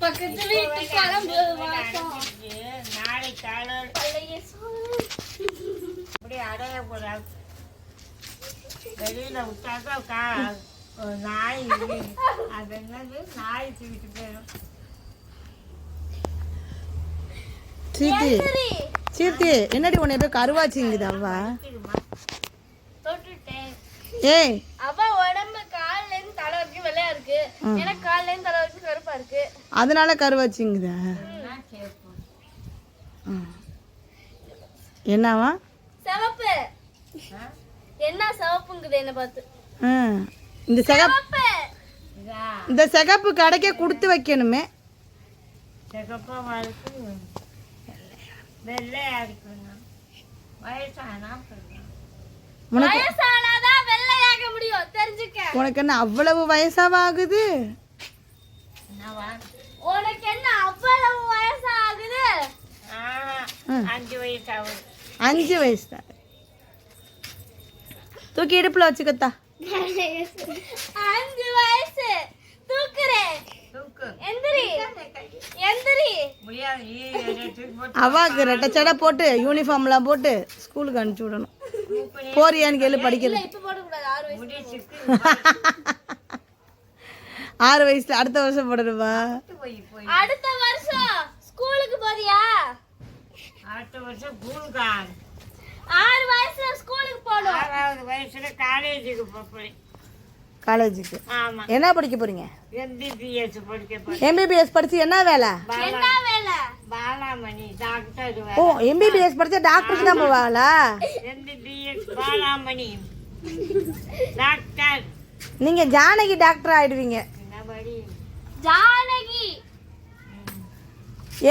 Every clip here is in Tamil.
பக்கத்து வீட்டு வாசம். நாளை சோறு அப்படி அடைய போறாங்க வெளியில விட்டாக்கா கா நாய் அது என்னது? நாய் தூக்கிட்டு போயிடும். சீத்தி என்னடி உன்னை போய் கருவாச்சிங்குது அவ்வா? தொட்டுட்டேன். ஏய். அவ உடம்பு கால்ல இருந்து தலை வரைக்கும் வெள்ளையா இருக்கு. எனக்கு கால்ல இருந்து தலை வரைக்கும் கருப்பா இருக்கு. அதனால கருவாச்சிங்குதா என்னவா? சிவப்பு. என்ன சிவப்புங்குது என்ன பார்த்து? இந்த சிகப்பு இந்த சிகப்பு கடைக்கே கொடுத்து வைக்கணுமே. சிகப்பாக இருக்கு வெள்ளையா இருக்குங்க. வயசானா. உனக்கு வயசானாதான் வெள்ளையாக முடியும் தெரிஞ்சுக்க உனக்கு என்ன அவ்வளவு வயசாவா ஆகுது என்னவா? உனக்கு என்ன அவ்வளவு வயசாகுது? ஆ ம். அஞ்சு வயசு ஆகுது அஞ்சு வயசு. தான் தூக்கி இடுப்புல வச்சுக்கத்தா. அஞ்சு வயசு. தூக்குறேன். அவாக்கு ரெட்டச்சடை போட்டு யூனிஃபார்ம்லாம் போட்டு ஸ்கூலுக்கு அனுப்பிச்சி விடணும். போறியான்னு கேளு படிக்கிறது. ஆறு வயசுல அடுத்த வருஷம் போடணுமா? அடுத்த வருஷம் ஸ்கூலுக்கு போறியா? அடுத்த வருஷம் பூல்கான் ஆறு. வயசுல ஸ்கூலுக்கு போகணும். ஆறாவது வயசுல காலேஜுக்கு போகிறேன் காலேஜுக்கு. ஆமா. என்ன படிக்க போறீங்க? எம்பிபிஎஸ் படிக்க போறேன். எம்பிபிஎஸ் படிச்சு என்ன வேலை? என்ன வேலை? பாலாமணி டாக்டர் ஓ எம்பிபிஎஸ் படிச்சா டாக்டருக்கு தான் போவாளா? எம்பிபிஎஸ் பாலாமணி. டாக்டர். நீங்க ஜானகி டாக்டர் ஆயிடுவீங்க. ஜானகி.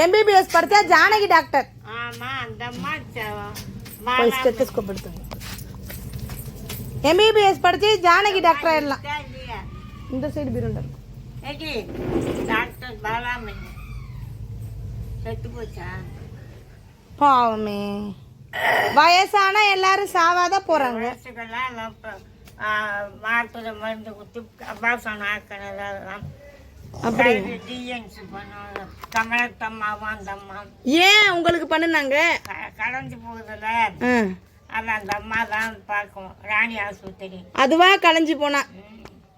எம்பிபிஎஸ் படிச்சா ஜானகி டாக்டர். ஆமா அந்த அம்மா ஸ்டெத்தஸ்கோப் எடுத்துங்க எம்பிபிஎஸ் படிச்சு ஜானகி டாக்டர் ஆயிடலாம்? இந்த சைடு பீரோண்டர் டாக்டர் பாலாமணி. செத்து போச்சா? பாவமே. வயசானா எல்லாரும் சாவாதான் போறாங்க. மாத்திரை மருந்து கொடுத்து அபாசனம் அந்த அம்மா ஏன் உங்களுக்கு பண்ணுனாங்க? க- கலந்து போகுதுல்ல? ஆ. அது அந்த அம்மா தான் பார்க்கும். ராணி ஆஸ்பத்திரி. அதுவா கலைஞ்சு போனா?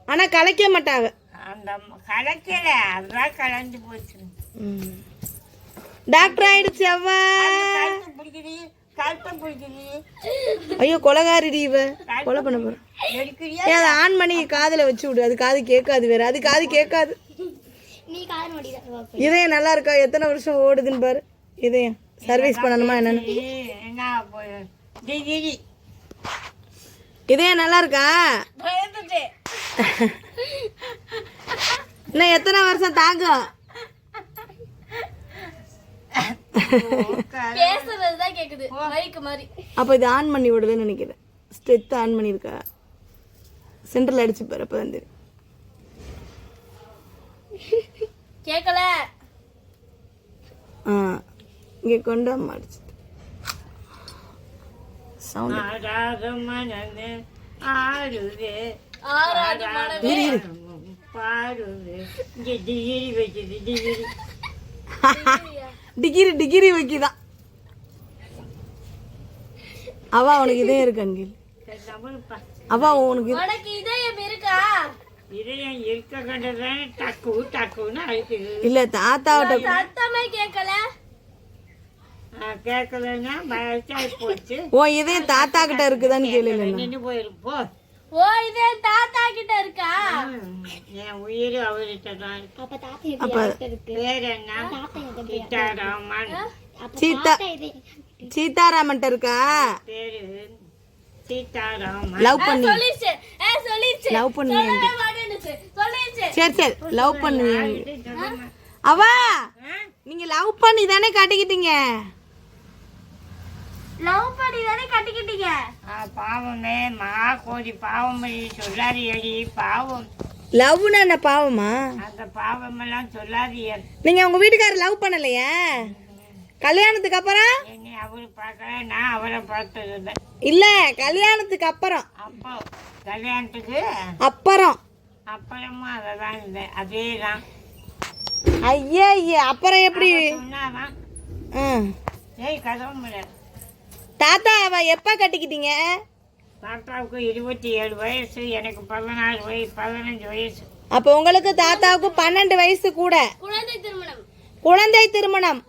ஆனா கலைக்க மாட்டாங்க. அந்த கலக்கல. அதுதான் கலந்து போச்சு டாக்டர் ஆயிடுச்சு அவ்வா கழுத்து பிடிக்குது கழுத்தை பிடிக்குது. ஐயோ கொலகாரிடி இவ. கொலை பண்ண போற. எடுக்கிறியா ஏன் அதை ஆன் பண்ணி காதுல வச்சு விடு. அது காது கேட்காது வேற. அது காது கேட்காது. இதயம் நல்லா இருக்கா? எத்தனை வருஷம் ஓடுதுன்னு பாரு. இதயம். சர்வீஸ் பண்ணணுமா என்னன்னு? இதயம் நல்லா இருக்கா? இன்னும் எத்தனை வருஷம் தாங்கும்? பேசுறதுதான் கேக்குது. மைக்கு மாதிரி அப்போ இது ஆன் பண்ணி விடலன்னு நினைக்கிறேன். ஸ்டெத் ஆன் பண்ணியிருக்கா. சென்டரில் அடிச்சு பாரு அப்போ வந்து கேக்கல. ஆ இங்கே கொண்டு அம்மா அடிச்சு சவுண்ட் ஆடாத. டிகிரி வைக்குது டிகிரி வைக்கிதான் அவ உனக்கு இதே இருக்கு அங்கில் தமிழ்ப்பா அவ உனக்கு இது- உனக்கு இதயம் இருக்கா? இதயம் இருக்க கண்டதானே டக்கு டக்குன்னு அழுக்குது இல்ல தாத்தாவிட்ட சத்தமே கேக்கல. கேட்கலன்னா போச்சு. உன் இதயம் தாத்தா கிட்ட இருக்குதான்னு கேளு நின்று போயிருப்போ ஓ இதயம் தாத்தா கிட்ட இருக்கா? என் உயிர் அவர்கிட்ட தான் இருக்கு. அப்ப தாத்தா அப்ப பேர் என்ன சீதாராமன். சீதா சீதாராமன்ட்ட இருக்கா? பேரு சீதாராமன். லவ் பண்ணி. லவ் சொல்லிருச்சு. சரி சரி. லவ் பண்ணுவேன் அவா! நீங்க லவ் பண்ணி தானே கட்டிக்கிட்டீங்க? லவ் பண்ணி தானே கட்டிக்கிட்டீங்க? ஆ, பாவமே மகா கோடி பாவம் சொல்லாதியடி பாவம். லவ்னா என்ன பாவமா? அந்த பாவமெல்லாம் சொல்லாதிய நீங்க உங்க வீட்டுக்காரர் லவ் பண்ணலையா? கல்யாணத்துக்கு அப்புறம்? என்னை அவரு பார்க்கல நான் அவரை பார்த்தது இல்லை. கல்யாணத்துக்கு அப்புறம். அப்போ கல்யாணத்துக்கு? அப்புறம். அப்புறமா அதை தான் இருந்தேன் அதே தான் ஐயா ஐயா அப்புறம் எப்படி? சொன்னாதான். ஆ. ஏய் கதவு முடியாது தாத்தா அவ எப்ப கட்டிக்கிட்டீங்க? தாத்தாவுக்கு இருபத்தி ஏழு வயசு எனக்கு பதினாலு வயசு பதினஞ்சு வயசு. அப்ப உங்களுக்கு தாத்தாவுக்கு பன்னெண்டு வயசு கூட. குழந்தை திருமணம். குழந்தை திருமணம்.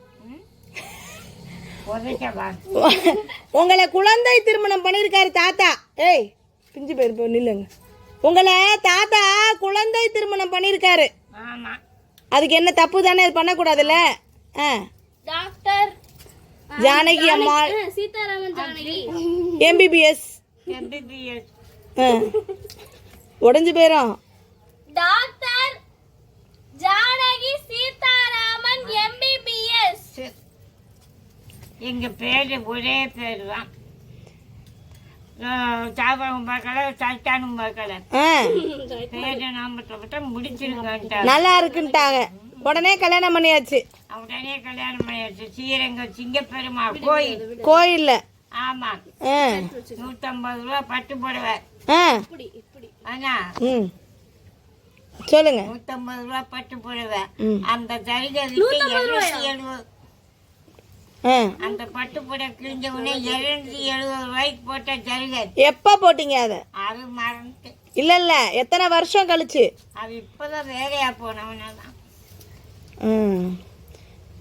உங்களை குழந்தை திருமணம் பண்ணியிருக்காரு தாத்தா. ஏய் பிஞ்சு பேர் போ நில்லுங்க. உங்களை தாத்தா குழந்தை திருமணம் பண்ணியிருக்காரு ஆமாம் அதுக்கு என்ன தப்பு தானே? அது பண்ணக்கூடாதுல்ல? ஆ. Doctor Janaki Ammal Sitaraman Janaki. MBBS MBBS உடஞ்சு போயிரும். டாக்டர் ஜானகி சீதாராமன் எம்பிபிஎஸ் எங்கள் பேர் ஒரே பேர் தான் நல்லா இருக்குன்ட்டாங்க. உடனே கல்யாணம் பண்ணியாச்சு. உடனே கல்யாணம் பண்ணியாச்சு. ஸ்ரீரங்கம் சிங்கப்பெருமா கோயில். கோயில்ல. ஆமாம் ஆ. நூற்றம்பது ரூபா பட்டு புடவை. ஆனா சொல்லுங்க. நூற்றம்பது ரூபா பட்டு புடவை. ம். அந்த ஆ. அந்த பட்டு புடவை கிழிஞ்ச உடனே எழுநூத்தி எழுபது ரூபாய்க்கு போட்ட ஜரிகை எப்போ போட்டீங்க அதை? அது மறந்துட்டு இல்ல இல்ல. எத்தனை வருஷம் கழிச்சு? அது இப்போதான் வேலையா போனவனா தான்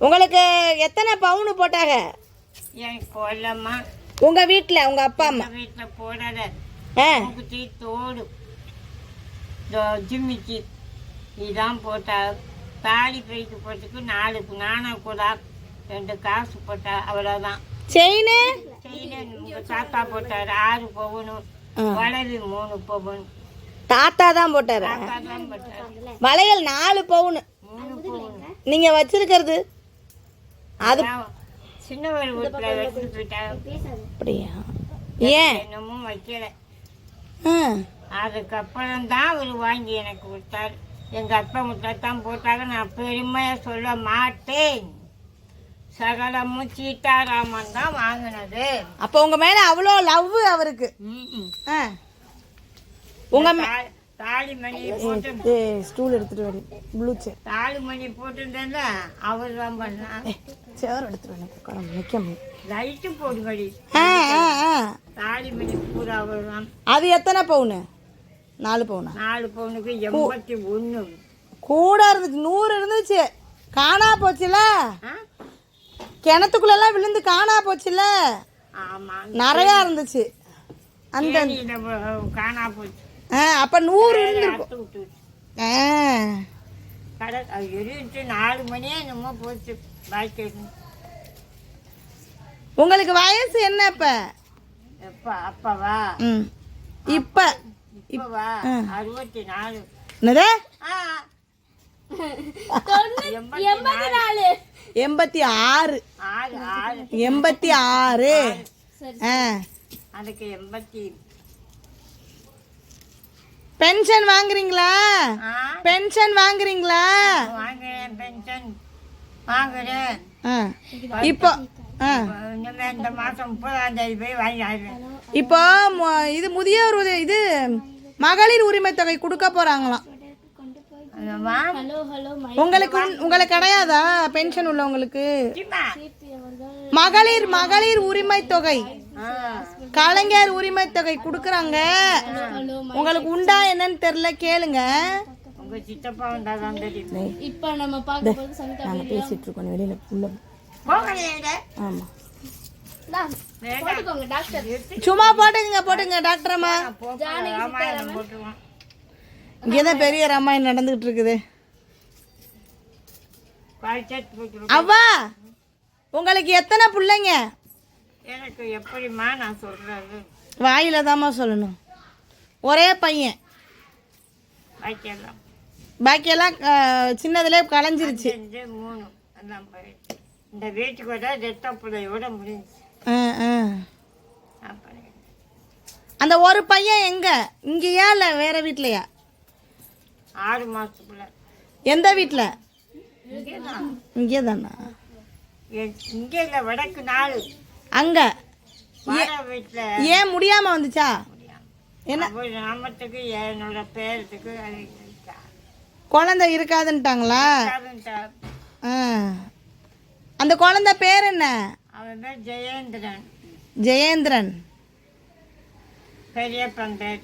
உங்களுக்கு எத்தனை பவுனு போட்டாங்க? கொல்லம்மா உங்க வீட்ல உங்க அப்பா அம்மா? வீட்டில் போடாத மூக்குத்தி தோடு. ஜிம்மிச்சி இதான் போட்டா. தாலி பைக்கு போட்டுக்கு நாலு நாணம் கூட ரெண்டு காசு போட்டா அவ்வளோதான் செயின்? செயின் தாத்தா போட்டாரு ஆறு பவுனும் வளவி மூணு பவுன். தாத்தா தான் போட்டாரு? தாத்தா தான் போட்டாரு. வளையல் நாலு பவுனு. மூணு பவுன் நீங்க வச்சிருக்கிறது. அது அப்படியா? ஏன்? வைக்கல. ஆ. அதுக்கப்புறம் தான் அவர் வாங்கி எனக்கு கொடுத்தாரு. எங்கள் அப்பா முத்தான் போட்டாங்க நான் பெருமையாக சொல்ல மாட்டேன். சகலமும் சீதாராமன் தான் வாங்கினது. அப்போ உங்க மேல அவ்வளோ லவ் அவருக்கு. ம்ம். ஏ ஸ்டூல் எடுத்துட்டு வரேன். ப்ளூ சேர் போட்டுருந்தேன்ல அவர் தான் பண்ணா சேர் எடுத்துட்டு வரேன். உட்கார நிக்க முடியும் லைட்டு போடுங்கடி. பூரா அவர் தான் அது எத்தனை பவுனு? நாலு பவுனா? நாலு பவுனுக்கு எண்பத்தி ஒன்று கூட இருந்துச்சு நூறு இருந்துச்சு. காணா போச்சுல? கிணத்துக்குள்ளெல்லாம் விழுந்து காணா போச்சுல? ஆமாம் நிறையா இருந்துச்சு. அந்த காணா போச்சு. ஆ அப்ப நூறு இருந்திருக்கும். ஆ. கடை அது எரிட்டு நாலு மணியே என்னமோ போச்சு பாக்கி உங்களுக்கு வயசு என்ன இப்ப எப்ப அப்பவா? ம். இப்ப. இப்பவா? அறுபத்தி நாலு என்னது? ஆ. எண்பத்தி ஆறு. ஆறு ஆறு. எண்பத்தி ஆறு. அதுக்கு எண்பத்தி பென்ஷன் வாங்குறீங்களா? பென்ஷன் வாங்குறீங்களா? பென்ஷன். வாங்குறேன். இப்போ இந்த மாசம் முப்பதாம் தேதி போய் வாங்கிடுறேன் இப்போ இது முதியோர் இது மகளிர் உரிமை தொகை கொடுக்க போறாங்களாம். உங்களுக்கு உங்களுக்கு கிடையாதா? பென்ஷன் உள்ளவங்களுக்கு. மகளிர் மகளிர் உரிமை தொகை. கலைஞர் உரிமை தொகை கொடுக்குறாங்க. உங்களுக்கு உண்டா என்னன்னு தெரியல கேளுங்க. இப்போ நம்ம பேசிட்டு இருக்கோம் வெளியில உள்ள ஆமா. சும்மா போட்டுங்க போட்டுங்க டாக்டர் அம்மா போட்டுருவான் இங்கேதான் பெரிய ராமாயணம் நடந்துகிட்டு இருக்குது அவ்வா உங்களுக்கு எத்தனை பிள்ளைங்க? எனக்கு எப்படிம்மா நான் சொல்றது? வாயில தாம்மா சொல்லணும். ஒரே பையன். பாக்கியெல்லாம். அஹ், சின்னதுலே களைஞ்சிருச்சு அஞ்சு மூணு அதான் இந்த வீட்டுக்கு வர ரத்த பிள்ளையோட முடிஞ்சுச்சு. ஆ, ஆ. அப்புறம் அந்த ஒரு பையன் எங்க? இங்கேயா இல்லை வேற வீட்லயா? ஆறு மாசத்துக்குள்ள எந்த வீட்டில் இங்கே தான் இங்கே இல்லை வடக்கு நாள். அங்க. வீட்டில் ஏன் முடியாம வந்துச்சா? என்ன? நாமத்துக்கு என்னோட பேரத்துக்கு. குழந்தை இருக்காதுன்ட்டாங்களா. அந்த குழந்தை பேர் என்ன? அவன் பேர் ஜெயேந்திரன். ஜெயேந்திரன். பெரியப்பன் பேர்.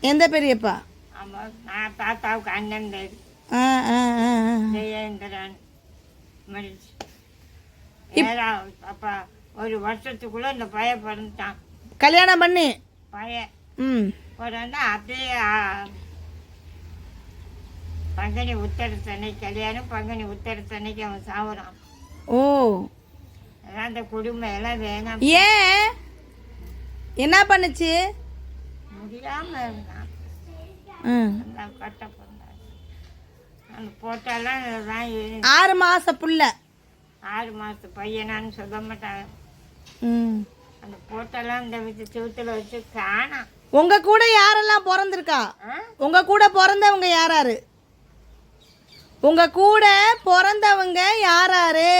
எந்த பெரியப்பா? தாத்தாவுக்கு அண்ணன் பேர். ஜெயேந்திரன் அப்பா ஒரு வருஷத்துக்குள்ள இந்த பையன் பிறந்துட்டான். கல்யாணம் பண்ணி? பையன். ம். பிறந்தா அப்படியே பங்குனி உத்தர தன்னை கல்யாணம் பங்குனி உத்தர தன்னைக்கு அவன் சாவுறான். ஓ. அந்த குடும்பம் எல்லாம் வேணாம். ஏன்? என்ன பண்ணுச்சு? முடியாம இருந்தான். ம். அந்த போட்டாலாம் தான் ஆறு மாச புள்ள. ஆறு மாசத்து பையனான்னு சொல்ல மாட்டாங்க. அந்த போட்டெல்லாம் இந்த வீட்டு செவுத்துல வச்சு காணாம் உங்க கூட யாரெல்லாம் பிறந்திருக்கா? உங்க கூட பிறந்தவங்க யாராரு? உங்க கூட பிறந்தவங்க யாராரு?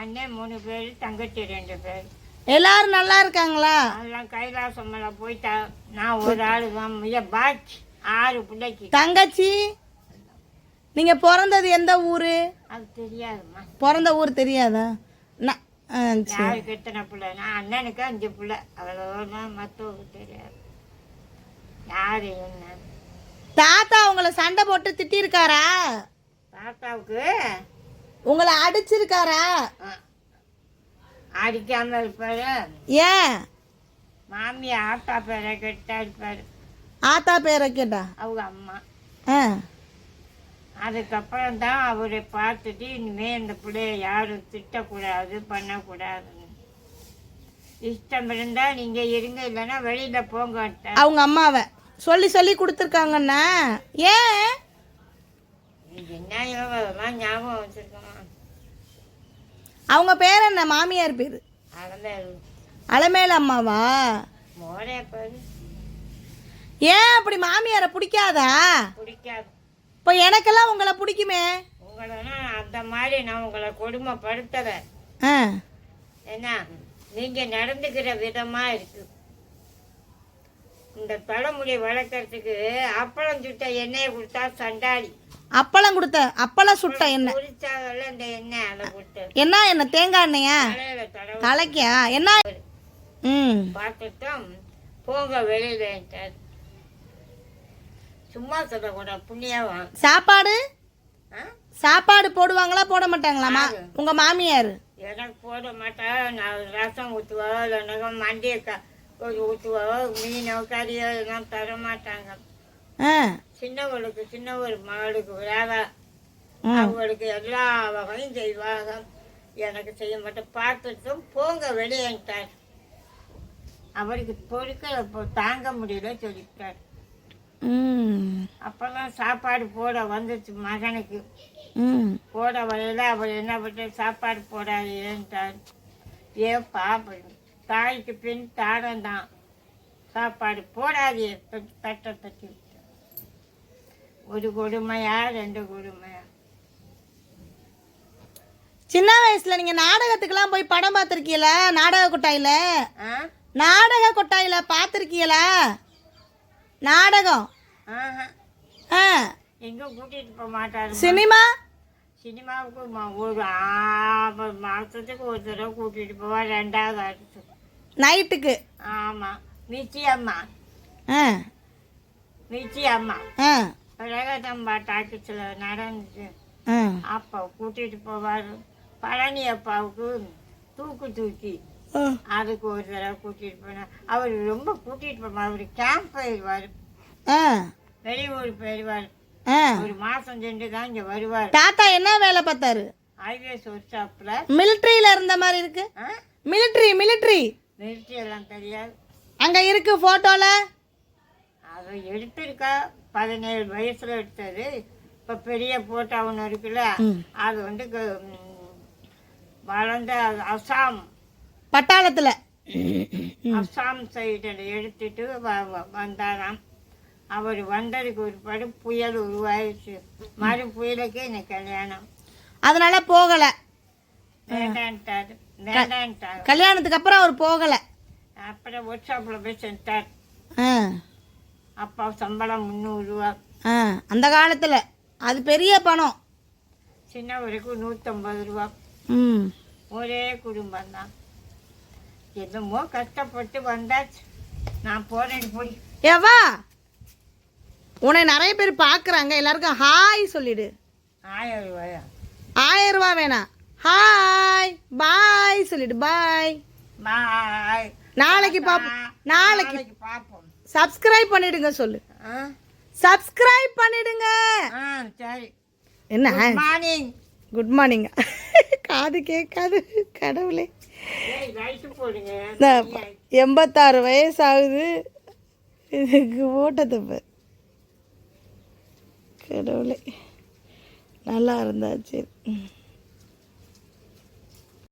அண்ணன் மூணு பேர் தங்கச்சி ரெண்டு பேர். எல்லாரும் நல்லா இருக்காங்களா? அதெல்லாம் கைலாசம் போயிட்டா நான் ஒரு ஆளு தான். பாக்கி ஆறு பிள்ளைக்கு. தங்கச்சி நீங்க பிறந்தது எந்த ஊரு? அது தெரியாதும்மா. பிறந்த ஊர் தெரியாதா? நான் ஆ, சரி. யாருக்கு எத்தனை பிள்ளை. நான் அண்ணனுக்கு அஞ்சு பிள்ளை. அவ்வளோதான் மற்றவங்களுக்கு தெரியாது. யாரு என்ன? தாத்தா உங்களை சண்டை போட்டு திட்டிருக்காரா? தாத்தாவுக்கு? உங்களை அடிச்சிருக்காரா? ஆ, அடிக்காம இருப்பாரு. ஏன்? மாமி ஆத்தா பேரை கெட்டா இருப்பாரு. ஆத்தா பேரை கேட்டா? அவங்க அம்மா. ஆ. அதுக்கப்புறம் தான் அவரை பார்த்துட்டு இனிமே இந்த பிள்ளைய யாரும் திட்டக்கூடாது பண்ணக்கூடாதுன்னு. இஷ்டம் இருந்தா நீங்க இருங்க இல்லைன்னா வெளியில போங்க அவங்க அம்மாவை. சொல்லி சொல்லி கொடுத்துருக்காங்கண்ணா. ஏன் என்ன அதெல்லாம் ஞாபகம் வச்சிருக்கோமா? அவங்க பேர் என்ன? மாமியார் பேர்? அதெல்லாம் அலமேல அம்மாவா? மோரே பாரு ஏன் அப்படி மாமியாரை பிடிக்காதா? பிடிக்காது. இப்போ எனக்கெல்லாம் உங்களை பிடிக்குமே. உங்களெல்லாம் அந்த மாதிரி நான் உங்களை கொடுமைப்படுத்தல. ஆ. என்ன நீங்க நடந்துக்கிற விதமா இருக்கு. இந்த தலைமுடி வளர்க்கறதுக்கு அப்பளம் சுட்ட எண்ணெயை கொடுத்தா சண்டாளி. அப்பளம் கொடுத்த அப்பளம் சுட்ட எண்ணெய். பொரிச்சாகல இந்த எண்ணெய் அதை கொடுத்து என்ன என்ன தேங்காய் எண்ணெயா? தலையில தடவை தலைக்கியா என்ன? ம். பார்த்துட்டோம். போங்க வெளியில சும்மா சொல்லக்கூடாது புண்ணியவன் சாப்பாடு? சாப்பாடு போடுவாங்களா போட மாட்டாங்களாமா யாரு? உங்க மாமியார்? எனக்கு போட மாட்டேன் நான் ரசம் ஊற்றுவோ இல்லைனாக்கா மண்டியை கொஞ்சம் ஊற்றுவோ மீனோ கறியோ எல்லாம் தர மாட்டாங்க. சின்னவளுக்கு சின்ன ஒரு மகளுக்கு ம். அவங்களுக்கு எல்லா வகையும் செய்வாங்க எனக்கு செய்ய மாட்டேன். பார்த்துட்டும் போங்க வெளியேட்டார் அவருக்கு இப்போ தாங்க முடியல சொல்லிட்டார். அப்போல்லாம் சாப்பாடு போட வந்துச்சு மகனுக்கு. ம். போட வரையில அவர் என்ன பண்ண சாப்பாடு போடாதேன்ட்டார். ஏப்பா. தாய்க்கு பின் தாரம் தான் சாப்பாடு போடாதே தட்டை தட்டி. ஒரு கொடுமையா ரெண்டு கொடுமையா. சின்ன வயசுல நீங்க நாடகத்துக்கெல்லாம் போய் படம் பார்த்துருக்கீங்களா நாடக கொட்டாயில? நாடக கொட்டாயில பார்த்துருக்கீங்களா நாடகம். எங்கும் கூட்டிட்டு போக மாட்டாரு. சினிமா? சினிமாவுக்கு ஒரு ஆ- மாசத்துக்கு ஒரு தடவை கூட்டிட்டு போவார் ரெண்டாவது அடுத்து நைட்டுக்கு? ஆமா. மிச்சி அம்மா. ஆ. மிச்சி அம்மா. ஆ. பிரகதம்பா டாக்கிஸில் நடந்துச்சு. ஆ. அப்பா கூட்டிட்டு போவார். பழனி அப்பாவுக்கு தூக்கு தூக்கி. அதுக்கு ஒரு தடவை கூட்டிட்டு போனார். அவர் ரொம்ப கூட்டிட்டு போவார். அவர் கேம்ப் போயிடுவார் வெளியூர் போயிடுவார். ஒரு மாசம் சென்று தான் இங்கே வருவார். தாத்தா என்ன வேலை பார்த்தாரு? ஹைவேஸ் ஒர்க் ஷாப்பில் மிலிட்ரியில இருந்த மாதிரி இருக்கு. Military military. நிறுத்தி எல்லாம் தெரியாது. அங்க இருக்கு போட்டோல? அதை எடுத்திருக்கா. பதினேழு வயசுல எடுத்தது. இப்போ பெரிய போட்டோ ஒன்று இருக்குல்ல அது வந்து வளர்ந்த அசாம். பட்டாளத்துல. அஸ்ஸாம் சைடில் எடுத்துட்டு வந்தாராம். அவர் வந்ததுக்கு ஒரு படு புயல் உருவாயிடுச்சு. மறு புயலுக்கு எனக்கு கல்யாணம். அதனால போகல. வேண்டான்ட்டாரு. வேண்டான்ட்டாரு. கல்யாணத்துக்கு அப்புறம் அவர் போகலை. அப்புறம் ஒர்க் ஷாப்பில் போய் ஆ. அப்பா சம்பளம் முந்நூறுரூவா ஆ அந்த காலத்தில். அது பெரிய பணம். சின்னவருக்கு நூற்றம்பது ரூபா. ம். ஒரே குடும்பம் தான் என்னமோ கஷ்டப்பட்டு வந்தாச்சு. நான் போறேன் போய். ஏவா உன்னை நிறைய பேர் பார்க்குறாங்க. எல்லாருக்கும் ஹாய் சொல்லிடு. ஆயிரம் ரூபாயா ஆயிரம் ரூபா வேணாம். ஹாய் பாய் சொல்லிடு. பாய். பாய். நாளைக்கு பாப்போம். நாளைக்கு. பார்ப்போம் சப்ஸ்கிரைப் பண்ணிடுங்க சொல்லு. சப்ஸ்கிரைப் பண்ணிடுங்க. சரி. என்ன? மார்னிங் குட் மார்னிங் காது கேட்காது கடவுளே. எண்பத்தாறு வயசாகுது. இதுக்கு ஓட்டத்தப்பு கடவுளே. நல்லா இருந்தா சரி